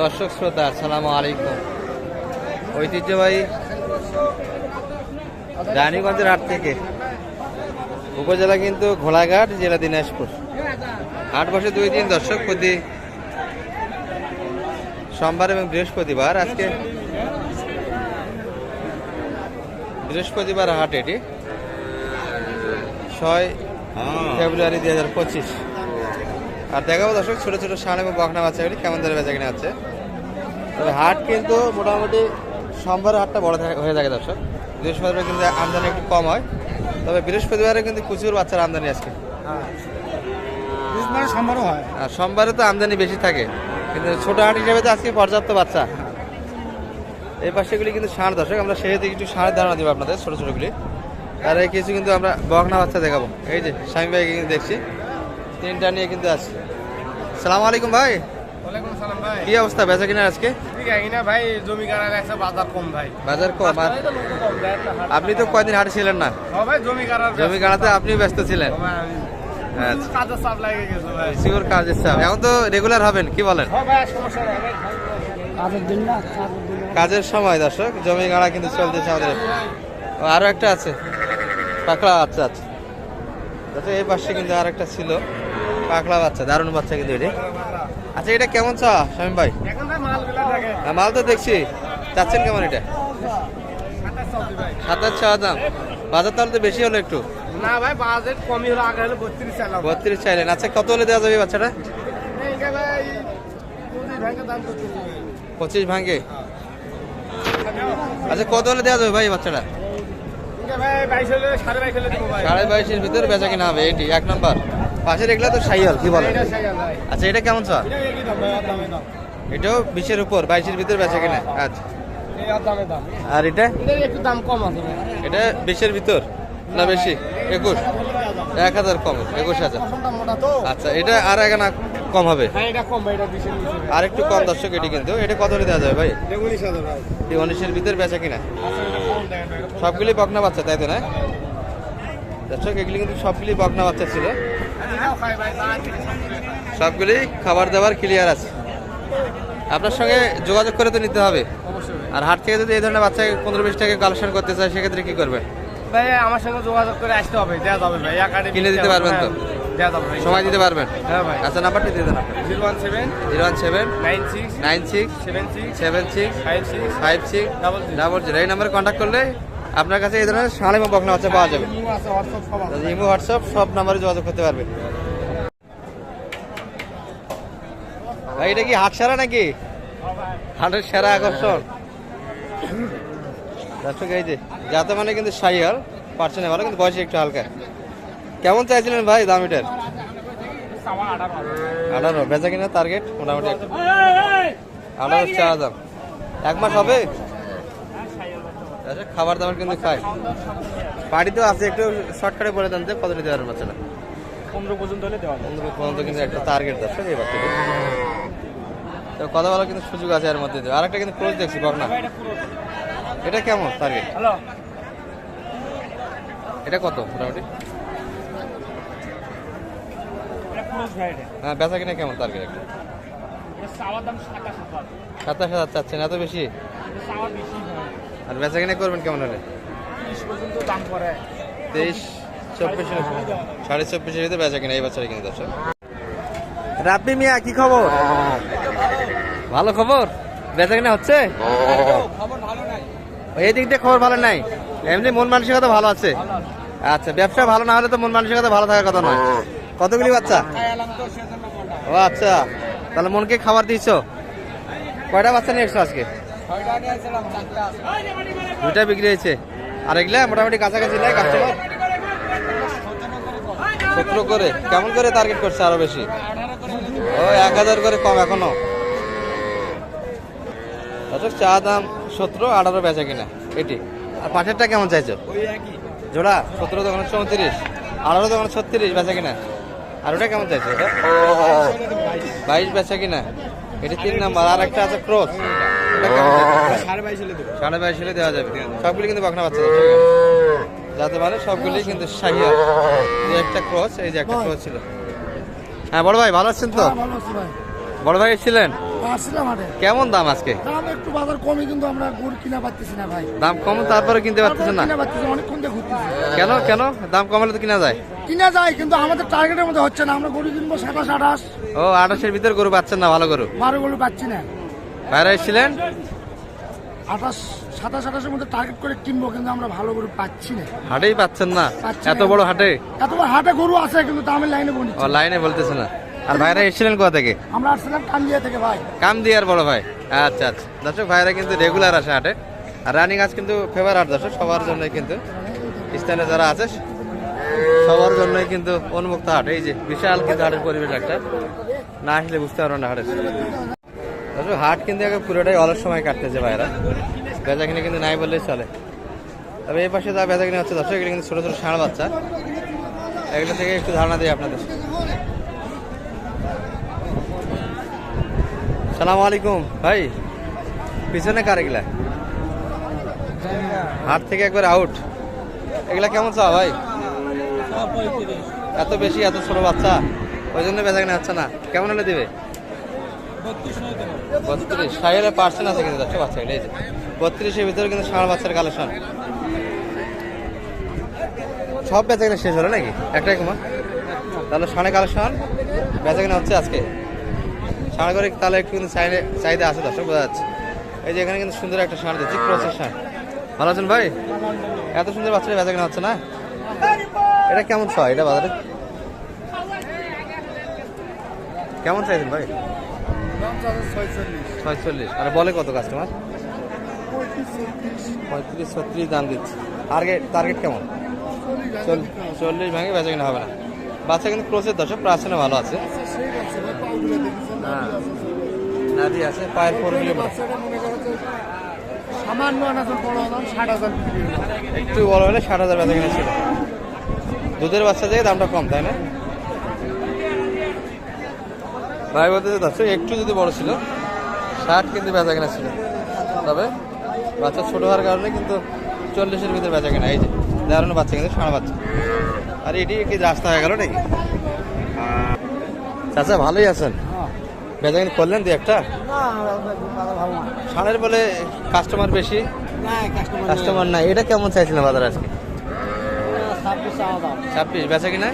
দর্শক শ্রোতা, আসসালামু আলাইকুম। ঐতিহ্যবাহী রানীগঞ্জের হাট থেকে উপজেলা কিন্তু ঘোড়াঘাট, জেলা দিনাজপুর। হাট বসে দুই দিন, দর্শক প্রতি সোমবার এবং বৃহস্পতিবার। আজকে বৃহস্পতিবার হাট এটি। ছয় ফেব্রুয়ারি দুই হাজার পঁচিশ। আর দেখাবো দর্শক ছোট ছোট সান এবং বকনা বাচ্চাগুলি কেমন ধরে বেচা কিনা আছে তবে হাট কিন্তু মোটামুটি সোমবার হাটটা বড় হয়ে থাকে দর্শক। বৃহস্পতিবার কিন্তু আমদানি একটু কম হয়। তবে বৃহস্পতিবারে কিন্তু প্রচুর বাচ্চার আমদানি আজকে। বুধবার সোমবারও হয়। আর সোমবারে তো আমদানি বেশি থাকে। কিন্তু ছোট হাট হিসেবে তো আজকে পর্যাপ্ত বাচ্চা। এই পাশেগুলি কিন্তু ষাঁড় দর্শক। আমরা সেই দিকে একটু ষাঁড়ের ধারণা দিব আপনাদের ছোট ছোটগুলি আর এই কিছু কিন্তু আমরা বকনা বাচ্চা দেখাবো। এই যে স্বামী ভাই কিন্তু দেখছি। তিনটা নিয়ে কিন্তু আছে। সালাম আলাইকুম ভাই। ওয়ালাইকুম সালাম ভাই। কি অবস্থা বেচা কিনা আজকে? না ভাই জমি বাজার কম ভাই। বাজার কম আর। আপনি তো কয়দিন হাটে ছিলেন না? ভাই জমি জমি কানাতে আপনিও ব্যস্ত ছিলেন। আচ্ছা। কাজের চাপ এখন তো রেগুলার হবেন কি বলেন? কাজের দিন না কাজের দিন। কাজের সময় দর্শক জমি গাড়া কিন্তু চলতেছে আমাদের। আরও একটা আছে। পাকড়া বাচ্চা আছে আচ্ছা এই পাশে কিন্তু আর একটা ছিল। পাকড়া বাচ্চা দারুণ বাচ্চা কিন্তু এটি। আচ্ছা এটা কেমন চা স্বামী ভাই? মাল তো দেখছি। চাচ্ছেন কেমন এটা? সাতাশ ভাই দাম। বাজার তাহলে তো বেশি হলো একটু। না ভাই বাজেট কমই হলো আগে হলো বত্রিশ চালাম বত্রিশ চাইলেন। আচ্ছা কত হলে দেওয়া যাবে বাচ্চাটা? পঁচিশ ভাঙে আচ্ছা কত হলে দেওয়া যাবে ভাই বাচ্চাটা? সাড়ে বাইশের ভিতরে বেচা কিনা হবে এটি এক নম্বর। পাশের এগুলা তো সাইয়াল কি বলে? আচ্ছা এটা কেমন চা? এটা একই দাম ভাই আর দামে দাম। এটাও বিশের উপর বাইশের ভিতরে বেচা কিনা? আচ্ছা। আর দামে দাম। আর এটা? একটু দাম কম আছে এটা বিশের ভিতর না বেশি? একুশ। এক হাজার কম একুশ হাজার। আচ্ছা এটা আর এক না কম হবে? হ্যাঁ আর একটু কম দর্শক এটি কিন্তু। এটা কত দেওয়া যাবে ভাই? উনিশের ভিতরে বেচা কিনা? আচ্ছা সবগুলি বকনা বাচ্চা তাই তো না? দর্শক এগুলি কিন্তু সবগুলি বকনা বাচ্চা ছিল। সবগুলি খাবার দাবার ক্লিয়ার আছে। আপনার সঙ্গে যোগাযোগ করে তো নিতে হবে। আর হাট থেকে যদি এই ধরনের বাচ্চাকে পনেরো বিশ টাকা কালেকশন করতে চায় সেক্ষেত্রে কি করবে? ভাই আমার সঙ্গে যোগাযোগ করে আসতে হবে দেওয়া যাবে ভাই। একাডেমি কিনে দিতে পারবেন তো? যাবে ভাই। সময় দিতে পারবেন? হ্যাঁ ভাই। আচ্ছা নাম্বারটি দিয়ে দেন zero one seven zero one seven nine six nine six seven six seven six five six five six double double zero. এই নাম্বারে কন্ট্যাক্ট করলে আপনার কাছে এই ধরনের সাড়ে এবং বকনা বাচ্চা পাওয়া যাবে। ইমো, হোয়াটসঅ্যাপ, সব নাম্বারে যোগাযোগ করতে পারবে। ভাই, এটা কি হাট সারা নাকি? হাটের সেরা আকর্ষণ। যাতে মানে কিন্তু সাইয়াল পারছে না ভালো, কিন্তু বয়সে একটু হালকা। কেমন চাইছিলেন ভাই দাম এটার? আঠারো। বেচা কিনা টার্গেট মোটামুটি। আঠারো চা দাম। এক মাস হবে? আচ্ছা, খাবার দাবার কিন্তু খায় বাড়িতেও আছে একটু শর্টকাটে বলে দেন যে কত নিতে পারবেন বাচ্চাটা পনেরো পর্যন্ত হলে দেওয়া পনেরো পর্যন্ত কিন্তু একটা টার্গেট দর্শক এই বাচ্চাটা তো কথা বলার কিন্তু সুযোগ আছে এর মধ্যে। আর একটা কিন্তু ক্লোজ দেখছি বকনা। এটা এটা কেমন টার্গেট এটা কত মোটামুটি? হ্যাঁ বেচা কিনা কেমন টার্গেট একটা? সাতাশ হাজার। চাচ্ছেন এত বেশি এটা চাওয়া বেশি হয় আর বেচা কিনা করবেন কেমন হলে? তিরিশ পর্যন্ত দাম করে তেইশ চব্বিশ সাড়ে চব্বিশের ভিতরে বেচা কিনা এই বছরে কিন্তু দর্শক রাব্বি মিয়া কি খবর? ভালো খবর? বেচা কিনা হচ্ছে খবর ভালো নাই। এই দিক দিয়ে খবর ভালো নাই। এমনি মন মানসিকতা ভালো আছে। আচ্ছা ব্যবসা ভালো না হলে তো মন মানসিকতা ভালো থাকার কথা নয়। কতগুলি বাচ্চা? ও আচ্ছা। তাহলে মনকে খাবার দিচ্ছ কয়টা বাচ্চা নিয়ে এসছো আজকে? দুইটা বিক্রি হয়েছে। আর এগুলা মোটামুটি কাছাকাছি নেই কাস্টমার সতেরো করে। কেমন করে টার্গেট করছে আরও বেশি? ও, এক হাজার করে কম এখনও। চা দাম সতেরো, আঠারো বেচা কিনা। এটি। আর পাশেরটা কেমন চাইছো? জোড়া, সতেরো দোকানে চৌত্রিশ, আঠারো দোকানে ছত্রিশ, বেচা কিনা। আর ওটা কেমন চাইছো? ওটা? বাইশ, বেচা কিনা। এটি তিন নাম্বার। আর একটা আছে ক্রস? সাড়ে বাইশ সাড়ে বাইশ হলে দেওয়া যাবে সবগুলি কিন্তু বকনা বাচ্চা যাতে মানে সবগুলি কিন্তু একটা ক্রস এই যে একটা ক্রস ছিল হ্যাঁ বড় ভাই ভালো আছেন তো ভালো বড় ভাই ছিলেন কেমন দাম আজকে দাম একটু বাজার কমই কিন্তু আমরা গরু কিনা পাচ্ছি না ভাই দাম কম তারপরে কিনতে পারতেছেন না অনেকক্ষণ দিয়ে কেন কেন দাম কমালে তো কিনা যায় কিনা যায় কিন্তু আমাদের টার্গেটের মধ্যে হচ্ছে না আমরা গরু কিনবো সাতাশ আঠাশ ও আঠাশের ভিতরে গরু পাচ্ছেন না ভালো গরু বারো গরু পাচ্ছি না। বাইরে এসেছিলেন? আঠাশ সাতাশ আঠাশের মধ্যে টার্গেট করে কিনবো কিন্তু আমরা ভালো গরু পাচ্ছি না। হাটেই পাচ্ছেন না? এত বড় হাটে? এতবার হাটে গরু আছে কিন্তু দামের লাইনে বলি লাইনে বলতেছে না। আর ভাইরা এসেছিলেন কোথা থেকে? আমরা আসছিলাম কান্দিয়া থেকে ভাই। কাম দিয়ার বড় ভাই। আচ্ছা আচ্ছা। দর্শক ভাইরা কিন্তু রেগুলার আসে হাটে। আর রানিং আজ কিন্তু ফেভার হাট দর্শক সবার জন্যই কিন্তু। স্থানে যারা আছে সবার জন্যই কিন্তু উন্মুক্ত হাট। এই যে বিশাল কিন্তু হাটের পরিবেশ একটা। না আসলে বুঝতে পারবেন না হাটের। হাট কিন্তু এখন পুরোটাই অলস সময় কাটতেছে ভাইরা। বেচা কিনে কিন্তু নাই বললেই চলে। তবে এই পাশে যা বেচা কিনে হচ্ছে দর্শক এগুলো কিন্তু ছোটো ছোটো ষাঁড় বাচ্চা। এগুলো থেকে একটু ধারণা দিই আপনাদের। সালাম আলাইকুম। ভাই পিছনে কার এগুলা? হাট থেকে একবার আউট এগুলা কেমন চা ভাই? এত বেশি এত ছোট বাচ্চা। ওই জন্য বেচা কিনা হচ্ছে না। কেমন হলে দিবে? বত্রিশ সাইলে পার্সেন্ট আছে কিন্তু যাচ্ছে বাচ্চা, এই যে। বত্রিশের ভিতরে কিন্তু ষাঁড় বাচ্চার কালেকশন সব বেচা কিনা শেষ হলো নাকি? একটাই কুমা তাহলে ষাঁড়ে কালেকশন বেচা কিনা হচ্ছে আজকে। ষাঁড় করে তাহলে একটু কিন্তু চাইলে চাহিদা আছে, দর্শক, বোঝা যাচ্ছে। এই যে এখানে কিন্তু সুন্দর একটা ষাঁড় দিচ্ছি ক্রসের ষাঁড় ভালো আছেন ভাই? এত সুন্দর বাচ্চারা বেচা কিনা হচ্ছে না? এটা কেমন ছয় এটা বাজারে? কেমন চাইছেন ভাই? ছয়চল্লিশ। আর বলে কত কাস্টমার পঁয়ত্রিশ ছত্রিশ দাম দিচ্ছে। টার্গেট টার্গেট কেমন? চল্লিশ ভাঙে বেচা কিনা হবে না। বাচ্চা কিন্তু ক্রোসের দশক প্রাচীনে ভালো আছে। হ্যাঁ। নাদি আছে পায়ের ফোর সামান্য। একটু বড় হলে ষাট হাজার বেচা কিনা ছিল। দুধের বাচ্চা থেকে দামটা কম তাই না? ভাই বলতে দর্শক একটু যদি বড় ছিল ষাট কিন্তু বেচা কেনা ছিল। তবে বাচ্চা ছোট হওয়ার কারণে কিন্তু চল্লিশের ভিতরে বেচা কেনা এই যে দারুণ বাচ্চা কিন্তু সাড়া বাচ্চা। আর এটি কি রাস্তা হয়ে গেল নাকি? চাচা ভালোই আছেন? বেচা কিনা করলেন দু একটা? ষাঁড়ের বলে কাস্টমার বেশি? কাস্টমার নাই। এটা কেমন চাইছিলেন বাজার আজকে? ছাব্বিশ বেচা কিনা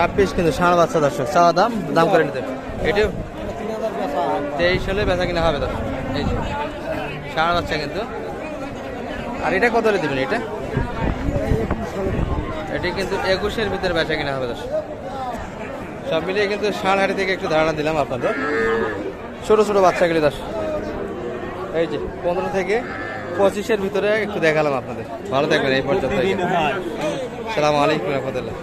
ছাব্বিশ কিন্তু ষাঁড় বাচ্চা দর্শক চাওয়া দাম দাম করে নিতে। এটিও তেইশ হলে বেচা কিনা হবে দর্শক। এই যে ষাঁড় বাচ্চা কিন্তু। আর এটা কত হলে দেবেন এটা? এটি কিন্তু একুশের ভিতরে বেচা কিনা হবে দর্শক। সব মিলিয়ে কিন্তু ষাঁড় হাড়ি থেকে একটু ধারণা দিলাম আপনাদের। ছোট ছোট বাচ্চাগুলি দর্শক। এই যে পনেরো থেকে পঁচিশের ভিতরে একটু দেখালাম আপনাদের। ভালো থাকবেন এই পর্যন্ত। সালাম আলাইকুম রহমতুল্লাহ।